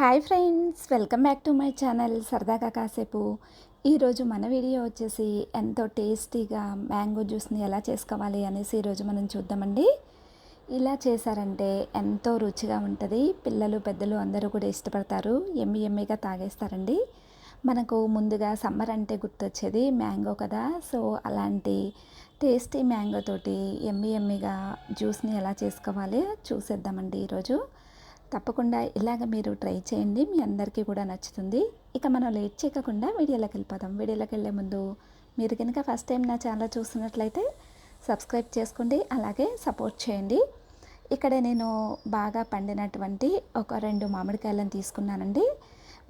Hi friends welcome back to my channel సరదాగా కాసేపు. ఈరోజు మన వీడియో వచ్చేసి ఎంతో టేస్టీగా మ్యాంగో జ్యూస్ని ఎలా చేసుకోవాలి అనేసి ఈరోజు మనం చూద్దామండి. ఇలా చేశారంటే ఎంతో రుచిగా ఉంటుంది. పిల్లలు పెద్దలు అందరూ కూడా ఇష్టపడతారు. ఎమ్మి ఎమ్మిగా తాగేస్తారండి. మనకు ముందుగా సమ్మర్ అంటే గుర్తొచ్చేది మ్యాంగో కదా. సో అలాంటి టేస్టీ మ్యాంగో తోటి ఎమ్మి ఎమ్మిగా జ్యూస్ని ఎలా చేసుకోవాలి చూసేద్దామండి ఈరోజు. తప్పకుండా ఇలాగ మీరు ట్రై చేయండి. మీ అందరికీ కూడా నచ్చుతుంది. ఇక మనం లేట్ చేయకుండా వీడియోలోకి వెళ్ళిపోదాం. వీడియోలోకి వెళ్ళే ముందు మీరు కనుక ఫస్ట్ టైం నా ఛానల్ చూస్తున్నట్లయితే సబ్స్క్రైబ్ చేసుకోండి. అలాగే సపోర్ట్ చేయండి. ఇక్కడ నేను బాగా పండినటువంటి ఒక రెండు మామిడికాయలను తీసుకున్నానండి.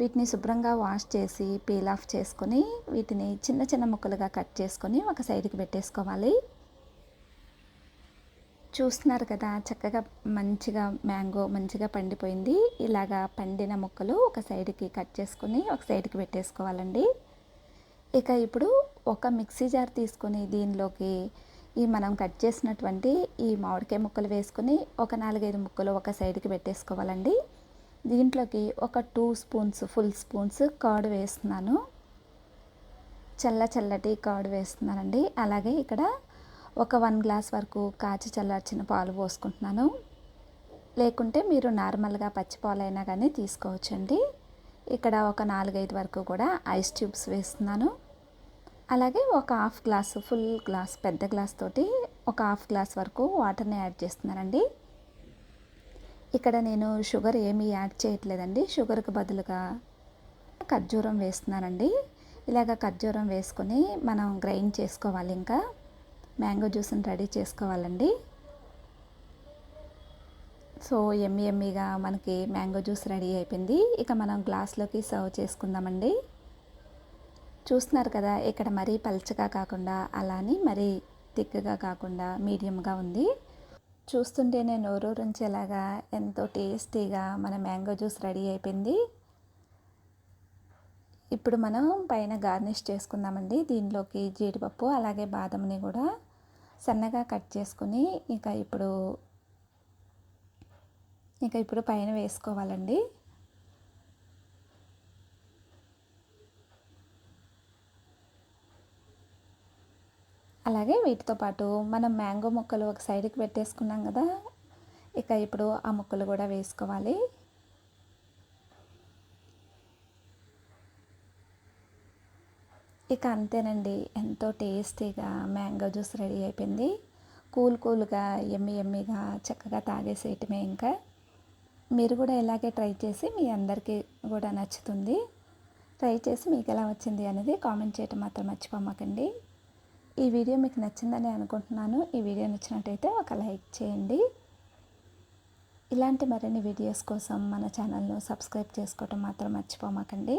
వీటిని శుభ్రంగా వాష్ చేసి పీల్ ఆఫ్ చేసుకొని వీటిని చిన్న చిన్న ముక్కలుగా కట్ చేసుకొని ఒక సైడ్కి పెట్టేసుకోవాలి. చూస్తున్నారు కదా చక్కగా మంచిగా మ్యాంగో మంచిగా పండిపోయింది. ఇలాగా పండిన ముక్కలు ఒక సైడ్కి కట్ చేసుకుని ఒక సైడ్కి పెట్టేసుకోవాలండి. ఇక ఇప్పుడు ఒక మిక్సీ జార్ తీసుకొని దీనిలోకి ఈ మనం కట్ చేసినటువంటి ఈ మామిడికాయ ముక్కలు వేసుకొని ఒక నాలుగైదు ముక్కలు ఒక సైడ్కి పెట్టేసుకోవాలండి. దీంట్లోకి ఒక two spoons full spoons curd వేస్తున్నాను. చల్ల చల్లటి కర్డ్ వేస్తున్నానండి. అలాగే ఇక్కడ ఒక వన్ గ్లాస్ వరకు కాచి చల్లార్చిన పాలు పోసుకుంటున్నాను. లేకుంటే మీరు నార్మల్గా పచ్చి పాలైనా కానీ తీసుకోవచ్చండి. ఇక్కడ ఒక నాలుగైదు వరకు కూడా ఐస్ ట్యూబ్స్ వేస్తున్నాను. అలాగే ఒక హాఫ్ గ్లాస్ ఫుల్ గ్లాస్ పెద్ద గ్లాస్ తోటి ఒక హాఫ్ గ్లాస్ వరకు వాటర్ని యాడ్ చేస్తున్నానండి. ఇక్కడ నేను షుగర్ ఏమీ యాడ్ చేయట్లేదండి. షుగర్కి బదులుగా ఖర్జూరం వేస్తున్నానండి. ఇలాగ ఖర్జూరం వేసుకొని మనం గ్రైండ్ చేసుకోవాలి ఇంకా. మ్యాంగో జ్యూస్ని రెడీ చేసుకోవాలండి. సో ఎమ్మి ఎమ్మిగా మనకి మ్యాంగో జ్యూస్ రెడీ అయిపోయింది. ఇక మనం గ్లాస్లోకి సర్వ్ చేసుకుందామండి. చూస్తున్నారు కదా ఇక్కడ మరీ పల్చగా కాకుండా అలాని మరీ తిక్కగా కాకుండా మీడియంగా ఉంది. చూస్తుంటేనే నోరూరించేలాగా ఎంతో టేస్టీగా మన మ్యాంగో జ్యూస్ రెడీ అయిపోయింది. ఇప్పుడు మనం పైన గార్నిష్ చేసుకుందామండి. దీనిలోకి జీడిపప్పు అలాగే బాదంని కూడా సన్నగా కట్ చేసుకుని ఇంకా ఇప్పుడు ఇంకా ఇప్పుడు పైన వేసుకోవాలండి. అలాగే వీటితో పాటు మనం మ్యాంగో ముక్కలు ఒక సైడ్కి పెట్టేసుకున్నాం కదా ఇక ఇప్పుడు ఆ ముక్కలు కూడా వేసుకోవాలి. ఇక అంతేనండి. ఎంతో టేస్టీగా మ్యాంగో జ్యూస్ రెడీ అయిపోయింది. కూల్ కూల్గా ఎమ్మి ఎమ్మిగా చక్కగా తాగేసేయటమే ఇంకా. మీరు కూడా ఇలాగే ట్రై చేసి మీ అందరికీ కూడా నచ్చుతుంది. ట్రై చేసి మీకు ఎలా వచ్చింది అనేది కామెంట్ చేయటం మాత్రం మర్చిపోమాకండి. ఈ వీడియో మీకు నచ్చిందని అనుకుంటున్నాను. ఈ వీడియో నచ్చినట్టయితే ఒక లైక్ చేయండి. ఇలాంటి మరిన్ని వీడియోస్ కోసం మన ఛానల్ను సబ్స్క్రైబ్ చేసుకోవటం మాత్రం మర్చిపోమాకండి.